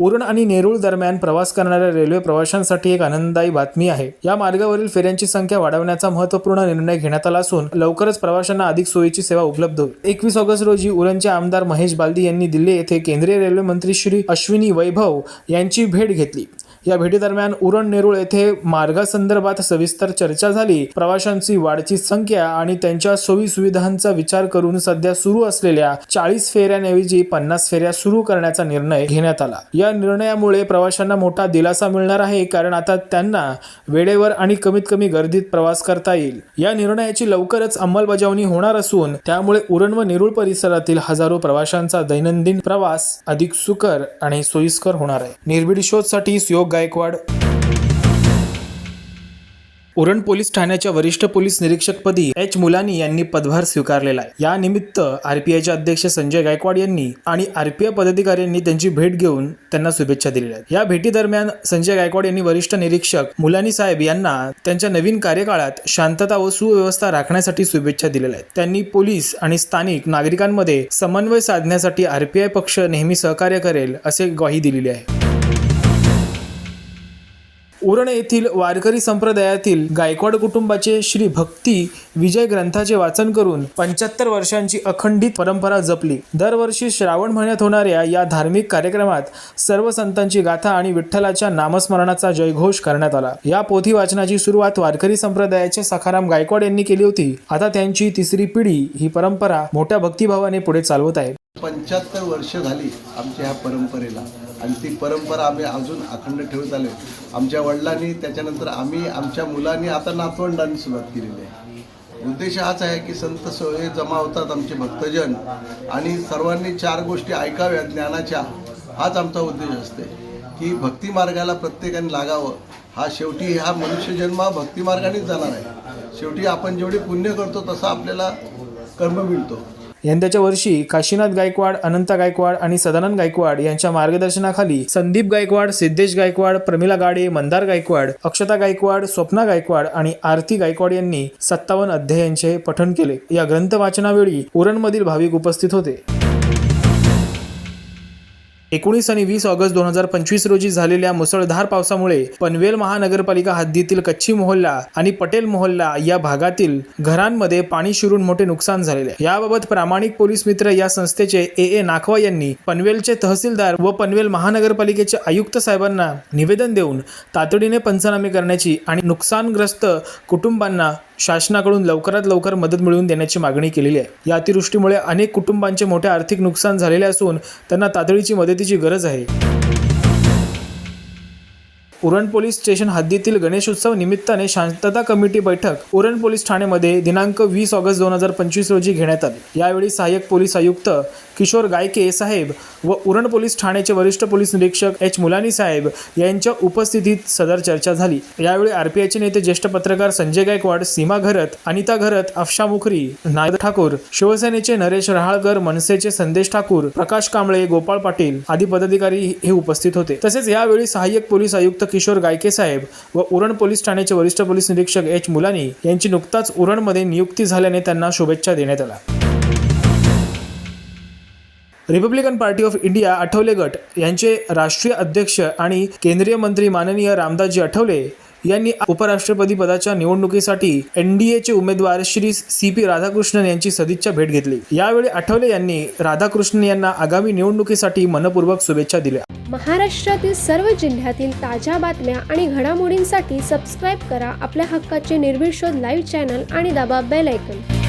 उरण आणि नेरूळ दरम्यान प्रवास करणाऱ्या रेल्वे प्रवाशांसाठी एक आनंददायी बातमी आहे. या मार्गावरील फेऱ्यांची संख्या वाढवण्याचा महत्त्वपूर्ण निर्णय घेण्यात आला असून लवकरच प्रवाशांना अधिक सोयीची सेवा उपलब्ध होईल. एकवीस ऑगस्ट रोजी उरणचे आमदार महेश बालदी यांनी दिल्ली येथे केंद्रीय रेल्वे मंत्री श्री अश्विनी वैभव यांची भेट घेतली. या भेटीदरम्यान उरण नेरूळ येथे मार्गासंदर्भात सविस्तर चर्चा झाली. प्रवाशांची वाढती संख्या आणि त्यांच्या सोयी सुविधांचा विचार करून सध्या सुरू असलेल्या चाळीस फेऱ्यांऐवजी पन्नास फेऱ्या सुरू करण्याचा निर्णय घेण्यात आला. या निर्णयामुळे प्रवाशांना मोठा दिलासा मिळणार आहे कारण आता त्यांना वेळेवर आणि कमीत कमी गर्दीत प्रवास करता येईल. या निर्णयाची लवकरच अंमलबजावणी होणार असून त्यामुळे उरण व नेरूळ परिसरातील हजारो प्रवाशांचा दैनंदिन प्रवास अधिक सुकर आणि सोयीस्कर होणार आहे. निर्भीड शोधसाठी सुयोग गायकवाड. उरण पोलीस ठाण्याच्या वरिष्ठ पोलीस निरीक्षकपदी एच मुलानी यांनी पदभार स्वीकारलेला आहे. या निमित्त आरपीआयचे अध्यक्ष संजय गायकवाड यांनी आणि आरपीआय पदाधिकाऱ्यांनी त्यांची भेट घेऊन त्यांना शुभेच्छा दिलेल्या आहेत. या भेटीदरम्यान संजय गायकवाड यांनी वरिष्ठ निरीक्षक मुलानी साहेब यांना त्यांच्या नवीन कार्यकाळात शांतता व सुव्यवस्था राखण्यासाठी शुभेच्छा दिलेल्या आहेत. त्यांनी पोलीस आणि स्थानिक नागरिकांमध्ये समन्वय साधण्यासाठी आरपीआय पक्ष नेहमी सहकार्य करेल असे ग्वाही दिलेली आहे. उरण येथील वारकरी संप्रदायातील गायकवाड कुटुंबाचे श्री भक्ती विजय ग्रंथाचे वाचन करून पंच्याहत्तर वर्षांची अखंडित परंपरा जपली. दरवर्षी श्रावण महिन्यात होणाऱ्या या धार्मिक कार्यक्रमात सर्व संतांची गाथा आणि विठ्ठलाच्या नामस्मरणाचा जयघोष करण्यात आला. या पोथी वाचनाची सुरुवात वारकरी संप्रदायाचे सखाराम गायकवाड यांनी केली होती. आता त्यांची तिसरी पिढी ही परंपरा मोठ्या भक्तिभावाने पुढे चालवत आहे. पंच्याहत्तर वर्ष झाली आमच्या ह्या परंपरेला. आणि ती परंपरा आम्ही अजून अखंड ठेवत आलो आमच्या वडिलांनी त्याच्यानंतर आम्ही आमच्या मुलांनी आता नातवंडांनी सुरुवात केलेली आहे. उद्देश हाच आहे की संत सोये जमा होतात आमचे भक्तजन. आणि सर्वांनी चार गोष्टी ऐकाव्या ज्ञानाच्या. हाच आमचा उद्देश असते की भक्ती मार्गाला प्रत्येकाने लागावं. हा शेवटी हा मनुष्यजन्म हा भक्तिमार्गानेच जाणार आहे. शेवटी आपण जेवढे पुण्य करतो तसा आपल्याला कर्म मिळतो. यंदाच्या वर्षी काशीनाथ गायकवाड अनंत गायकवाड आणि सदानंद गायकवाड यांच्या मार्गदर्शनाखाली संदीप गायकवाड सिद्धेश गायकवाड प्रमिला गाडे मंदार गायकवाड अक्षता गायकवाड स्वप्ना गायकवाड आणि आरती गायकवाड यांनी सत्तावन्न अध्यायांचे पठण केले. या ग्रंथ वाचनावेळी उरणमधील भाविक उपस्थित होते. एकोणीस आणि वीस ऑगस्ट दोन हजार पंचवीस रोजी झालेल्या मुसळधार पावसामुळे पनवेल महानगरपालिका हद्दीतील कच्ची मोहल्ला आणि पटेल मोहल्ला या भागातील घरांमध्ये पाणी शिरून मोठे नुकसान झालेले याबाबत प्रामाणिक पोलीस मित्र या संस्थेचे ए ए नाखवा यांनी पनवेलचे तहसीलदार व पनवेल महानगरपालिकेचे आयुक्त साहेबांना निवेदन देऊन तातडीने पंचनामे करण्याची आणि नुकसानग्रस्त कुटुंबांना शासनाकडून लवकरात लवकर मदत मिळवून देण्याची मागणी केलेली आहे. या अतिवृष्टीमुळे अनेक कुटुंबांचे मोठे आर्थिक नुकसान झालेले असून त्यांना तातडीची मदती मदतीची गरज आहे. उरण पोलीस स्टेशन हद्दीतील गणेशोत्सव निमित्ताने शांतता कमिटी बैठक उरण पोलीस ठाणेमध्ये दिनांक वीस ऑगस्ट दोन हजार पंचवीस रोजी घेण्यात आली. यावेळी सहाय्यक पोलीस आयुक्त किशोर गायके साहेब व उरण पोलीस ठाण्याचे वरिष्ठ पोलीस निरीक्षक एच मुलानी साहेब यांच्या उपस्थितीत सदर चर्चा झाली. यावेळी आरपीआयचे नेते ज्येष्ठ पत्रकार संजय गायकवाड सीमा घरत अनिता घरत अफशा मुखरी नायद ठाकूर शिवसेनेचे नरेश रहाळकर मनसेचे संदेश ठाकूर प्रकाश कांबळे गोपाळ पाटील आदी पदाधिकारी हे उपस्थित होते. तसेच यावेळी सहाय्यक पोलीस आयुक्त किशोर गायके साहेब व उरण पोलीस ठाण्याचे वरिष्ठ पोलीस निरीक्षक एच मुलानी यांची नुकताच उरणमध्ये नियुक्ती झाल्याने त्यांना शुभेच्छा देण्यात आल्या. Republican Party of India Athawale गट यांचे राष्ट्रीय अध्यक्ष आणि केंद्रीय मंत्री माननीय रामदासजी आठवले यांनी उपराष्ट्रपती पदाच्या निवडणुकीसाठी एनडीएचे उमेदवार श्री सी पी राधाकृष्णन यांची सदिच्छा भेट घेतली. यावेळी आठवले यांनी राधाकृष्णन यांना आगामी निवडणुकीसाठी मनपूर्वक शुभेच्छा दिल्या. महाराष्ट्रातील सर्व जिल्ह्यातील ताज्या बातम्या आणि घडामोडींसाठी सबस्क्राईब करा आपल्या हक्काचे निर्भीड शोध लाईव्ह चॅनल आणि दाबा बेल ऐकन